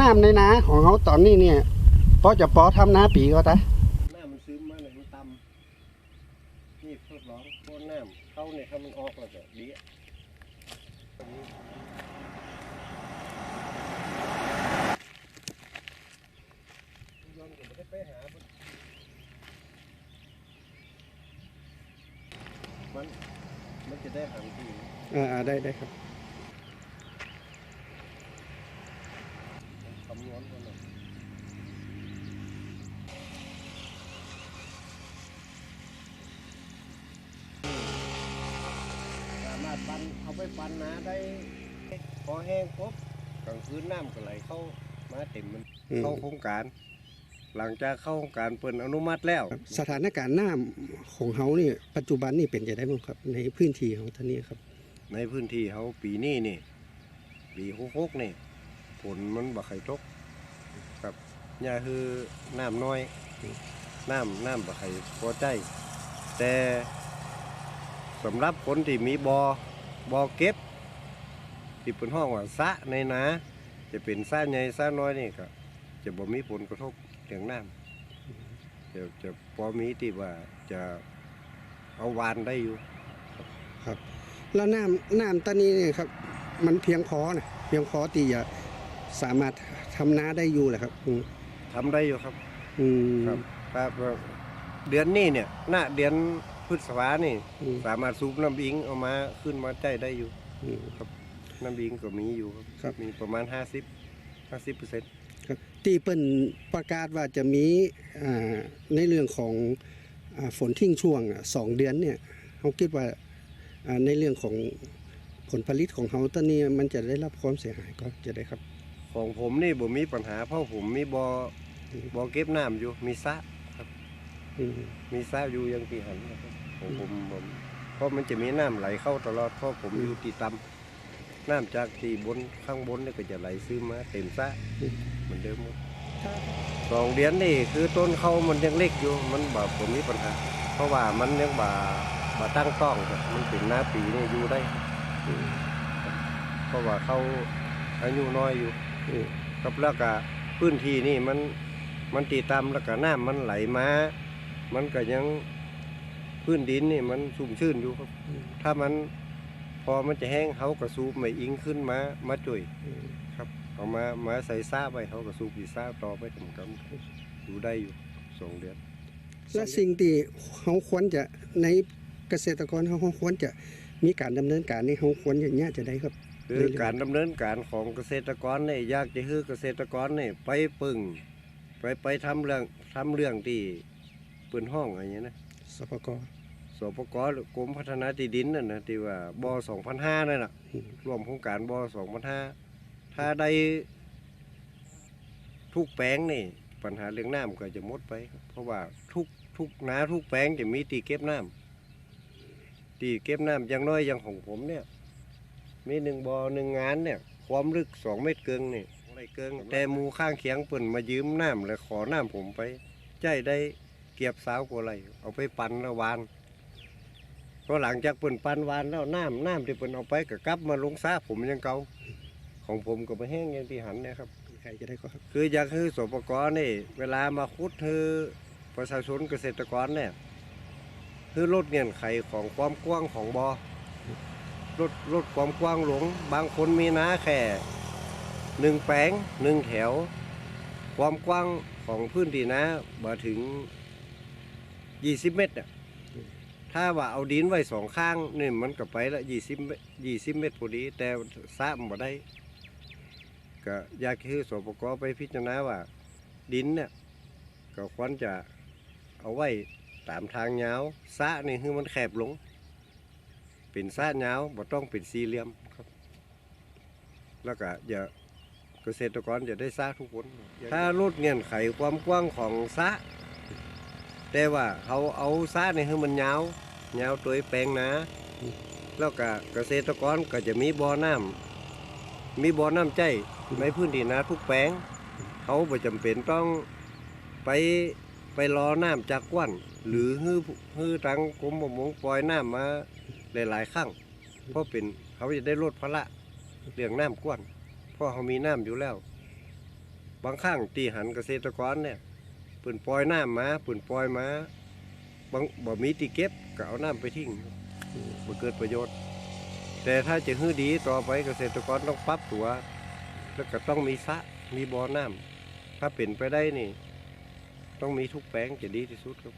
น้ำในนาของเขาตอนนี้เนี่ยพอจะปอทำนาปีก็ตาน้ามันซึมมาเลยมันต่ำนี่ทดลองพ่นน้ำเข้าเนี่ยถ้ามันออกแล้วก็ดีมัน มันมันจะได้หันทีอ่าได้ได้ครับคำนวณกันเลยสามารถปันเอาไปปันนาได้พอแห้งปุ๊บกลางคืนน้ำก็ไหลเข้ามาเต็มมันอืมเข้าโครงการ หลังจากเข้าโครงการเปิดอนุมัติแล้วครับสถานการณ์น้ำของเขานี่ปัจจุบันนี่เป็นจะได้บ้างครับ ในพื้นที่ของท่านนี้ครับ ในพื้นที่เขาปีนี้นี่ ปีหกหกนี่ฝนมันบ่ใครตกครับเนี่ยคือน้ำน้อยน้ำน้ำบ่ใครพอใจ แต่สำหรับคนที่มีบอบอเก็บที่เป็นห้องว่าสระในนาจะเป็นสระใหญ่สระน้อยนี่ก็จะบ่มีผลกระทบ เรื่องน้ำจะจะพอมีที่ว่าจะเอาวานได้อยู่แล้วน้ำน้ำตอนนี้เนี่ยครับ มันเพียงพอนะเพียงพอที่จะสามารถทำนาได้อยู่แหละครับอืมทำได้อยู่ครับ อืม ครับครับเดือนนี้เนี่ยหน้าเดือนพฤษภานี่ อืม สามารถสูบน้ำอิงเอามาขึ้นมาใจได้อยู่ อืม น้ำอิงก็มีอยู่ครับ ครับ มีประมาณ 50 50เปอร์เซ็นต์ ครับที่เปิ้นประกาศว่าจะมีอ่าในเรื่องของอ่าฝนทิ้งช่วงอะสองเดือนเนี่ยเขาคิดว่าอ่าในเรื่องของผลผลิตของเขาตอนนี้มันจะได้รับความเสียหายก็จะได้ครับ ของผมนี่บ่มีปัญหาเพราะผมมีบออืมบอเก็บน้ำอยู่มีสระอืมมีสระอยู่อยังที่หันนะครับของผมผมเพราะมันจะมีน้ำไหลเข้าตลอดเพราะผมอยู่ที่ต่ำน้ำจากที่บนข้างบนนี่ก็จะไหลซึมมาเต็มสระ เหมือนเดิมหมดสองเดือนนี่คือต้นเขามันยังเล็กอยู่ มันแบบผมมีปัญหา เพราะว่ามันยังบ่าบ่ตั้งต้องครับมันเป็นหน้าปีนี่อยู่ได้อืมเพราะว่าเขาอายุน้อยอยู่อืมครับแล้วก็พื้นที่นี่มันมันตีตามแล้วก็น้ำมันไหลมา มันก็ยังพื้นดินนี่มันชุ่มชื้นอยู่ครับอืมถ้ามันพอมันจะแห้งเขาก็สูบไม่อิงขึ้นมา มาจุยอืมครับ เอามามาใส่ซ่าไปเขาก็สูบปีซ่าต่อไปทำกันอยู่ได้อยู่สองเดือนและสิ่งที่เขาควรจะในเกษตรกรเขาควรจะมีการดำเนินการนี่เขาควรอย่างเงี้ยจะได้ครับคือการดำเนินการของเกษตรกรเนี่ยอยากจะให้เกษตรกรเนี่ยไปปึงไปไปทำเรื่องทำเรื่องที่ปืนห้องอะไรเงี้ยนะสปกสปกหรือกรมพัฒนาที่ดินนั่นนะที่ว่าบสองพันห้านั่นน่ะอืมรวมโครงการบสองพันห้า ถ้าได้ทุกแปลงนี่ ปัญหาเรื่องน้ำก็จะหมดไป เพราะว่าทุกทุกนาทุกแปลงจะมีตีเก็บน้ำตีเก็บน้ำอย่างน้อยอย่างของผมเนี่ย มีหนึ่งบอ่อหนึ่งงานเนี่ย ความลึกสองเมตรเกิงนี่ไรเกิงแต่มูข้างเคียงเปิ่นมายืมน้ำแล้วขอน้ำผมไปใจได้เก็บสาวกว่าไรเอาไปปั่นแล้ววานพอหลังจากเปิ่นปั่นวานแล้วน้ำน้ำที่เปิ่นเอาไปก็กลับมาลงซาผมยังเก่า ของผมก็ไปแห้งอย่างที่หันนะครับใครจะได้ก็ครับคืออยากให้สปกรนี่เวลามาคุดคือประชาชนเกษตรกรเนี่ยคือลดเงื่อนไขของความกว้างของบอ่อลดลดความกว้างหลง บางคนมีนาแค่หนึ่งแปลงหนึ่งแถว ความกว้างของพื้นที่นาบ่ถึง 20 เมตรน่ะถ้าว่าเอาดินไว้สองข้างนี่มันก็ไปละ 20เมตร20 เมตรพอดี แต่สร้างบ่ได้ ก็อยากให้สปกไปพิจารณาว่า ดินเนี่ยก็ควรจะเอาไว้ตามทางยาวสะนี่คือมันแคบลง เป็นสะยาวบ่ต้องเป็นสี่เหลี่ยมครับ แล้วก็อย่าเกษตรกรจะได้สะทุกคน ถ้าลดเงื่อนไขความกว้างของสะแต่ว่าเขาเอาสะนี่คือมันยาวยาวตัวแปลงนาแล้วก็เกษตรกรก็จะมีบ่อน้ำมีบ่อน้ำใจ ในพื้นที่นาทุกแปลงเขาบ่จำเป็นต้องไปไปรอน้ำจากกว้านหรือฮื้อฮื้อทางกรมประมงปล่อยน้ำมาหลายๆครั้งเพราะเป็นเขาจะได้ลดภาระเรื่องน้ำกว้านเพราะเขามีน้ำอยู่แล้ว บางครั้งตีหันเกษตรกรเนี่ยปืนปล่อยน้ำมาปืนปล่อยมาบางบ่มีตีเก็บก็เอาน้ำไปทิ้งบ่เกิดประโยชน์ แต่ถ้าจะฮื้อดีต่อไปเกษตรกรต้องปรับตัว แล้วก็ต้องมีสะมีบ่อน้ำถ้าเป็นไปได้นี่ ต้องมีทุกแปลงจะดีที่สุดครับ